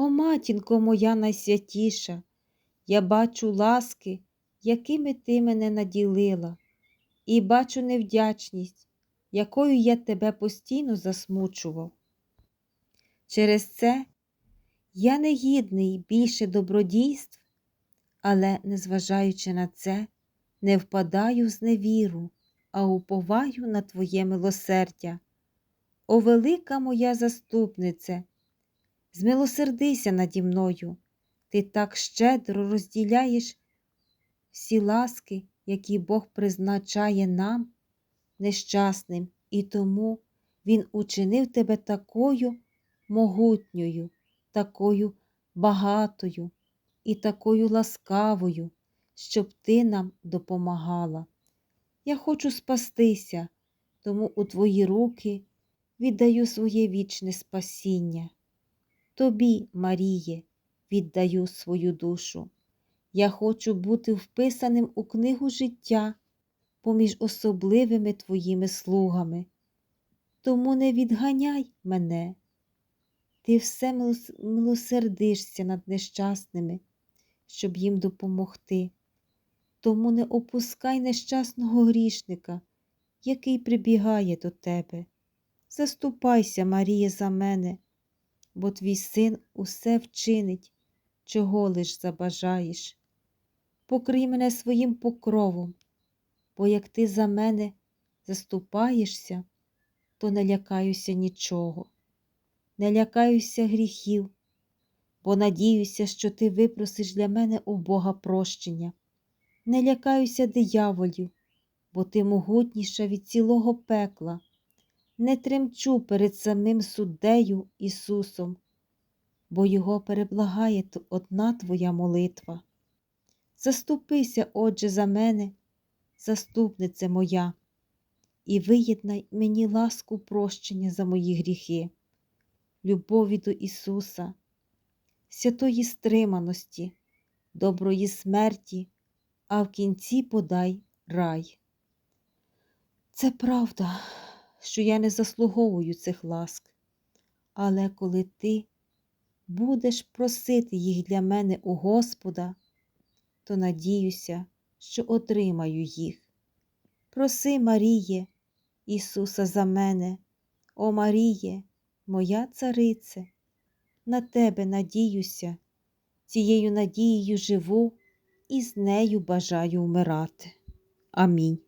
О, матінко моя найсвятіша, я бачу ласки, якими ти мене наділила, і бачу невдячність, якою я тебе постійно засмучував. Через це я не гідний більше добродійств, але, незважаючи на це, не впадаю в зневіру, а уповаю на Твоє милосердя. О, велика моя заступнице, змилосердися наді мною, ти так щедро розділяєш всі ласки, які Бог призначає нам, нещасним, і тому Він учинив тебе такою могутньою, такою багатою і такою ласкавою, щоб ти нам допомагала. Я хочу спастися, тому у твої руки віддаю своє вічне спасіння. Тобі, Маріє, віддаю свою душу. Я хочу бути вписаним у книгу життя поміж особливими твоїми слугами. Тому не відганяй мене. Ти все милосердишся над нещасними, щоб їм допомогти. Тому не опускай нещасного грішника, який прибігає до тебе. Заступайся, Марія, за мене, бо твій син усе вчинить, чого лиш забажаєш. Покрий мене своїм покровом, бо як ти за мене заступаєшся, то не лякаюся нічого, не лякаюся гріхів, бо надіюся, що ти випросиш для мене у Бога прощення. Не лякаюся дияволів, бо ти могутніша від цілого пекла. Не тремчу перед самим суддею Ісусом, бо Його переблагає одна Твоя молитва. Заступися, Отже, за мене, заступнице моя, і виєднай мені ласку прощення за мої гріхи, любові до Ісуса, святої стриманості, доброї смерті, а в кінці подай рай. Це правда, що я не заслуговую цих ласк, але коли ти будеш просити їх для мене у Господа, то надіюся, що отримаю їх. Проси, Маріє, Ісуса за мене, о Маріє, моя царице, на тебе надіюся, цією надією живу і з нею бажаю вмирати. Амінь.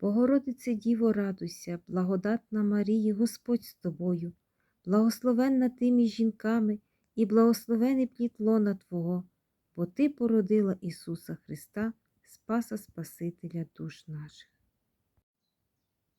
Богородице Діво, радуйся, благодатна Марії, Господь з тобою, благословенна ти між жінками і благословений плід лона Твого, бо Ти породила Ісуса Христа, Спаса Спасителя душ наших.